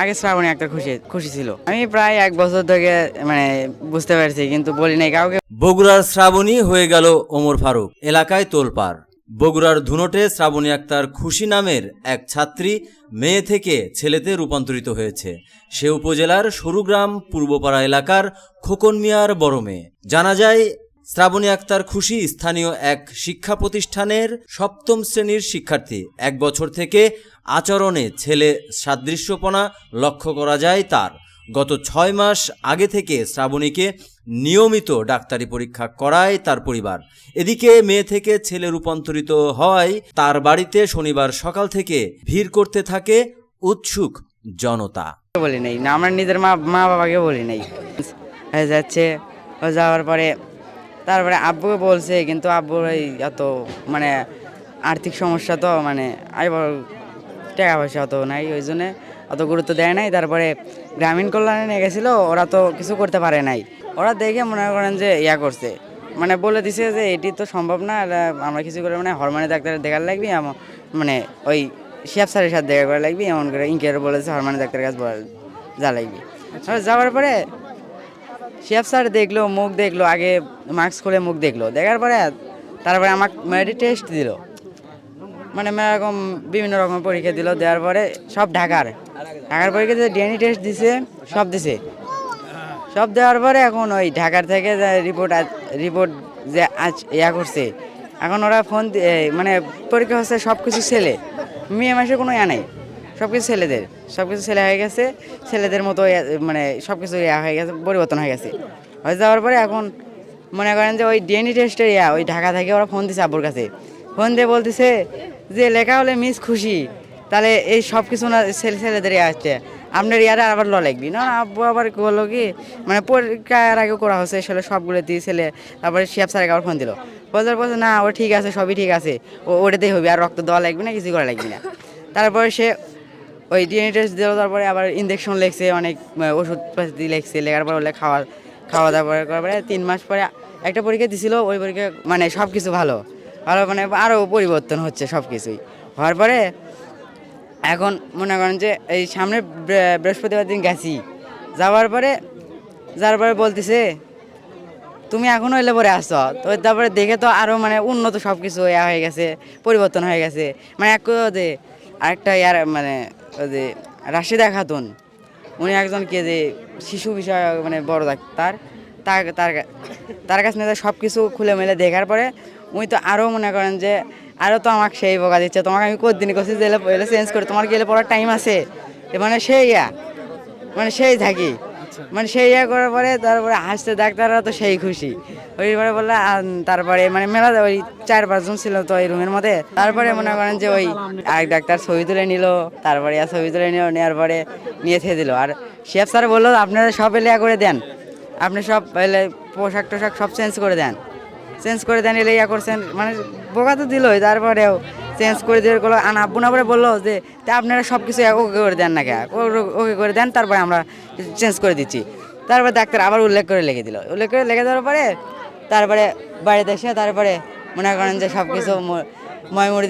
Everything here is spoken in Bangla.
আগে শ্রাবণী একটা খুশি খুশি ছিল। আমি প্রায় এক বছর থেকে মানে বুঝতে পারছি, কিন্তু বলি নাই কাউকে। বগুড়ার শ্রাবণী হয়ে গেল ওমর ফারুক, এলাকায় তোলপাড়। বগুড়ার ধুনটে শ্রাবণী আক্তার খুশি নামের এক ছাত্রী মেয়ে থেকে ছেলেতে রূপান্তরিত হয়েছে। সে উপজেলার সরুগ্রাম, পূর্বপাড়া এলাকার খোকন মিয়ার বড় মেয়ে। জানা যায় শ্রাবণী আক্তার খুশি স্থানীয় এক শিক্ষা প্রতিষ্ঠানের সপ্তম শ্রেণির শিক্ষার্থী। এক বছর থেকে আচরণে ছেলে সাদৃশ্যপনা লক্ষ্য করা যায় তার। গত ছয় মাস আগে থেকে শ্রাবণীকে নিয়মিত ডাক্তারি পরীক্ষা করায় তার পরিবার। এদিকে মেয়ে থেকে ছেলে রূপান্তরিত হওয়ায় তার বাড়িতে শনিবার সকাল থেকে ভিড় করতে থাকে উৎসুক জনতা। বলি নাই? না, আমরা নিজের মা মা বাবাকে বলি নাই। হয়ে যাচ্ছে, ও যাওয়ার পরে তারপরে আব্বুকে বলছে কিন্তু আব্বুর ওই এত মানে আর্থিক সমস্যা তো মানে আইবার টাকা পয়সা অত নাই ওই জন্যে অত গুরুত্ব দেয় নাই। তারপরে গ্রামীণ কল্যাণে নিয়ে গেছিল ওরা তো কিছু করতে পারে নাই। ওরা দেখে মনে করেন যে ইয়া করছে। মানে বলে দিছে যে এটি তো সম্ভব না আমরা কিছু করে মানে হরমোনের ডাক্তারের দেখার লাগবে মানে ওই শেফ স্যারের সাথে দেখা করা লাগবে এমন করে ইনকের বলেছে হরমোনের ডাক্তারের কাছে যা লাগবে। যাওয়ার পরে শেফ স্যার দেখল, মুখ দেখল, আগে মাস্ক খুলে মুখ দেখল। দেখার পরে তারপরে আমাকে মেডি টেস্ট দিল। মানে এরকম বিভিন্ন রকম পরীক্ষা দিল, দেওয়ার পরে সব ঢাকার। ঢাকার পরীক্ষা দিয়ে ডিএনএ টেস্ট দিছে, সব দিছে। সব দেওয়ার পরে এখন ওই ঢাকার থেকে রিপোর্ট রিপোর্ট যে আজ ইয়া করছে, এখন ওরা ফোন মানে পরীক্ষা হচ্ছে সব কিছু ছেলে। মেয়ে মাসে কোনো ইয়া নেই। সব কিছু ছেলেদের সব কিছু ছেলে হয়ে গেছে, ছেলেদের মতো মানে সব কিছু ইয়া হয়ে গেছে, পরিবর্তন হয়ে গেছে। হয়ে যাওয়ার পরে এখন মনে করেন যে ওই ডিএনএ টেস্টের ইয়া, ওই ঢাকা থেকে ওরা ফোন দিছে আব্বুর কাছে। ফোন দিয়ে বলতেছে যে, লেখা হলে মিস খুশি। তাহলে এই সব কিছু না ছেলে, ছেলেদের ইয়া হচ্ছে। আপনার ইয়ারে আবার ল লাগবি না আব্বু আবার বলল কি মানে পরীক্ষার আগে করা হচ্ছে আসলে সবগুলো দিয়ে ছেলে, তারপরে শেফ স্যারকে আবার ফোন দিল। বলার পর না, ও ঠিক আছে, সবই ঠিক আছে। ও, ওটাতেই হবে, আর রক্ত দেওয়া লাগবে না, কিছু করা লাগবে না। তারপরে সে ওই ডিএনএ টেস্ট দিল, তারপরে আবার ইঞ্জেকশন লেগছে, অনেক ওষুধ পাতি লেগছে, লেগার পর বলে খাওয়া খাওয়া দাওয়া করার পরে তিন মাস পরে একটা পরীক্ষা দিছিল, ওই পরীক্ষা মানে সব কিছু ভালো। ভালো মানে আরও পরিবর্তন হচ্ছে সব কিছুই হওয়ার পরে এখন মনে করেন যে এই সামনে বৃহস্পতিবার দিন গেছি। যাওয়ার পরে যাওয়ার পরে বলতেছে, তুমি এখনও এলে পরে আসো তো তারপরে দেখে তো আরও মানে উন্নত সব কিছু হয়ে গেছে, পরিবর্তন হয়ে গেছে। মানে এক আরেকটা ইয়ার মানে ওই যে রাশিদা খাতুন। উনি একজন কে যে শিশু বিষয় মানে বড় ডাক্তার তার তার কা- তার কাছে নিয়ে সব কিছু খুলে মেলে দেখার পরে উনি তো আরও মনে করেন যে আরও তো আমাকে সেই বোকা দিচ্ছে। তোমাকে আমি কদিন করছি যে এলে এলে চেঞ্জ করে? তোমার গেলে পড়ার টাইম আছে? মানে সেই ইয়া মানে সেই থাকি মানে সেই ইয়ে করার পরে তারপরে হাসতে ডাক্তাররা তো সেই খুশি। ওইবারে বললে আহ, তারপরে মানে মেলা ওই চার পাঁচজন ছিল তো ওই রুমের মধ্যে। তারপরে মনে করেন যে ওই আরেক ডাক্তার ছবি তুলে নিল তারপরে আর ছবি তুলে নিল নেওয়ার পরে নিয়ে খেয়ে দিল। আর শেফ স্যার বলল আপনারা সব এলিয়া করে দেন। আপনি সব এলে পোশাক টোশাক সব চেঞ্জ করে দেন। চেঞ্জ করে দেন এলে ইয়া করছেন। মানে বোকা তো দিলই। তারপরেও চেঞ্জ করে দিয়ে গেলো। আনা আব্বু না পরে বলল যে, তা আপনারা সব কিছু ওকে করে দেন না কে ওকে করে দেন, তারপরে আমরা চেঞ্জ করে দিচ্ছি। তারপরে ডাক্তার আবার উল্লেখ করে লেগে দিল। উল্লেখ করে লেগে দেওয়ার পরে, তারপরে বাড়িতে এসে তারপরে মনে করেন যে সব কিছু ময়মুড়ি